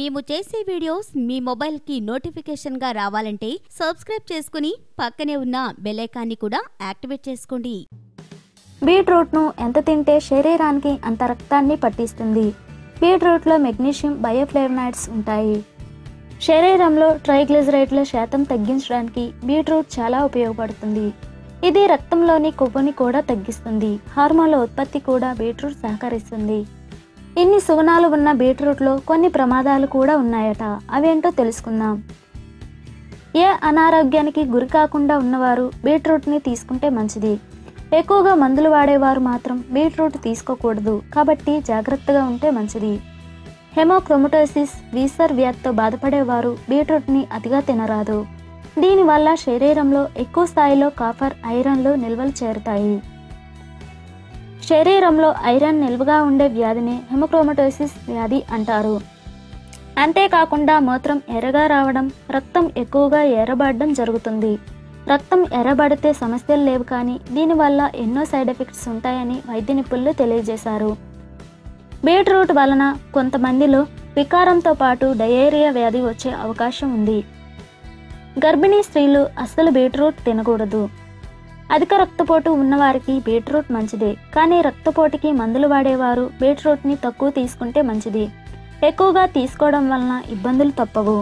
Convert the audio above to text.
మేము చేసే వీడియోస్ మీ మొబైల్కి నోటిఫికేషన్గా రావాలంటే సబ్స్క్రైబ్ చేసుకుని పక్కనే ఉన్న బెలైకాన్ని కూడా యాక్టివేట్ చేసుకోండి. బీట్రూట్ను ఎంత తింటే శరీరానికి అంత రక్తాన్ని పట్టిస్తుంది. బీట్రూట్లో మెగ్నీషియం బయోఫ్లేవనాయిడ్స్ ఉంటాయి. శరీరంలో ట్రైగ్లిజరైడ్ల శాతం తగ్గించడానికి బీట్రూట్ చాలా ఉపయోగపడుతుంది. ఇది రక్తంలోని కొవ్వుని కూడా తగ్గిస్తుంది. హార్మోన్ల ఉత్పత్తి కూడా బీట్రూట్ సహకరిస్తుంది. ఇన్ని సుగుణాలు ఉన్న బీట్రూట్లో కొన్ని ప్రమాదాలు కూడా ఉన్నాయట. అవేంటో తెలుసుకుందాం. ఏ అనారోగ్యానికి గురి కాకుండా ఉన్నవారు బీట్రూట్ని తీసుకుంటే మంచిది. ఎక్కువగా మందులు వాడేవారు మాత్రం బీట్రూట్ తీసుకోకూడదు. కాబట్టి జాగ్రత్తగా ఉంటే మంచిది. హెమోక్రోమటోసిస్ వీసర్ వ్యాధితో బాధపడేవారు బీట్రూట్ని అతిగా తినరాదు. దీనివల్ల శరీరంలో ఎక్కువ స్థాయిలో కాఫర్ ఐరన్లు నిల్వలు చేరుతాయి. శరీరంలో ఐరన్ నిల్వగా ఉండే వ్యాధిని హెమోక్రోమటోసిస్ వ్యాధి అంటారు. అంతేకాకుండా మూత్రం ఎర్రగా రావడం రక్తం ఎక్కువగా ఎర్రబడడం జరుగుతుంది. రక్తం ఎర్రబడితే సమస్యలు లేవు కానీ దీనివల్ల ఎన్నో సైడ్ ఎఫెక్ట్స్ ఉంటాయని వైద్య నిపుణులు తెలియజేశారు. బీట్రూట్ వలన కొంతమందిలో వికారంతో పాటు డయేరియా వ్యాధి వచ్చే అవకాశం ఉంది. గర్భిణీ స్త్రీలు అస్సలు బీట్రూట్ తినకూడదు. అధిక రక్తపోటు ఉన్నవారికి బీట్రూట్ మంచిదే కానీ రక్తపోటుకి మందులు వాడేవారు బీట్రూట్ని తక్కువ తీసుకుంటే మంచిది. ఎక్కువగా తీసుకోవడం వలన ఇబ్బందులు తప్పవు.